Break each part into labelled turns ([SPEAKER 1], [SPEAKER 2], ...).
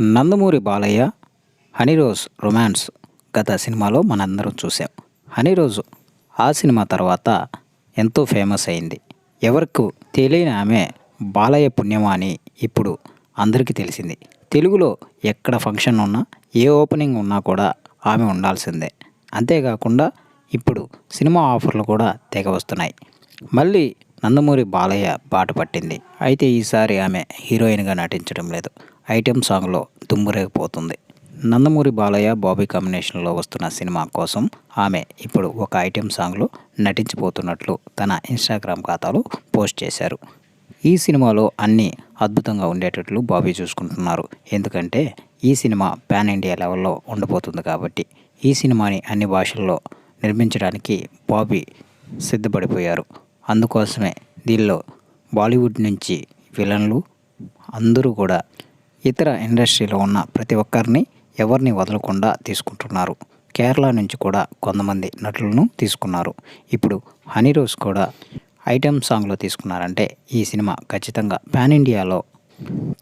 [SPEAKER 1] Nandamuri Balayya Honey Rose romance గత సినిమాలో మనందరం చూసాం హనీరోజ్ ఆ సినిమా తర్వాత ఎంతో ఫేమస్ అయింది. ఎవరికి తెలియని ఆమె బాలయ్య పుణ్యమా అని ఇప్పుడు అందరికీ తెలిసింది. తెలుగులో ఎక్కడ ఫంక్షన్ ఉన్నా ఏ ఓపెనింగ్ ఉన్నా కూడా ఆమె ఉండాల్సిందే. అంతేకాకుండా ఇప్పుడు సినిమా ఆఫర్లు కూడా తెగ వస్తున్నాయి. మళ్ళీ నందమూరి బాలయ్య బాట పట్టింది. అయితే ఈసారి ఆమె హీరోయిన్గా నటించడం లేదు. ఐటెం సాంగ్లో దుమ్మురేగిపోతుంది. నందమూరి బాలయ్య బాబీ కాంబినేషన్లో వస్తున్న సినిమా కోసం ఆమె ఇప్పుడు ఒక ఐటెం సాంగ్లో నటించిపోతున్నట్లు తన ఇన్స్టాగ్రామ్ ఖాతాలో పోస్ట్ చేశారు. ఈ సినిమాలో అన్నీ అద్భుతంగా ఉండేటట్లు బాబీ చూసుకుంటున్నారు. ఎందుకంటే ఈ సినిమా పాన్ ఇండియా లెవెల్లో ఉండబోతుంది కాబట్టి ఈ సినిమాని అన్ని భాషల్లో నిర్మించడానికి బాబీ సిద్ధపడిపోయారు. అందుకోసమే దీనిలో బాలీవుడ్ నుంచి విలన్లు అందరూ కూడా ఇతర ఇండస్ట్రీలో ఉన్న ప్రతి ఒక్కరిని ఎవరిని వదలకుండా తీసుకుంటున్నారు. కేరళ నుంచి కూడా కొంతమంది నటులను తీసుకున్నారు. ఇప్పుడు హనీ రోజ్ కూడా ఐటెం సాంగ్లో తీసుకున్నారంటే ఈ సినిమా ఖచ్చితంగా పాన్ ఇండియాలో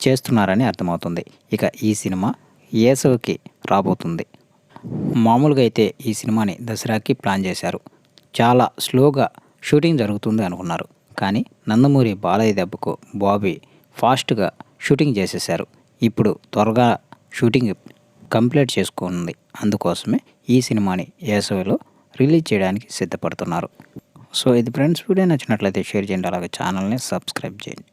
[SPEAKER 1] చేస్తున్నారని అర్థమవుతుంది. ఇక ఈ సినిమా ఏసవికి రాబోతుంది. మామూలుగా అయితే ఈ సినిమాని దసరాకి ప్లాన్ చేశారు. చాలా స్లోగా షూటింగ్ జరుగుతుంది అనుకున్నారు. కానీ నందమూరి బాలయ్య దెబ్బకు బాబీ ఫాస్ట్గా షూటింగ్ చేసేశారు. ఇప్పుడు త్వరగా షూటింగ్ కంప్లీట్ చేసుకుంది. అందుకోసమే ఈ సినిమాని వేసవిలో రిలీజ్ చేయడానికి సిద్ధపడుతున్నారు. సో ఇది ఫ్రెండ్స్ వీడియో నచ్చినట్లయితే షేర్ చేయండి. అలాగే ఛానల్ని సబ్స్క్రైబ్ చేయండి.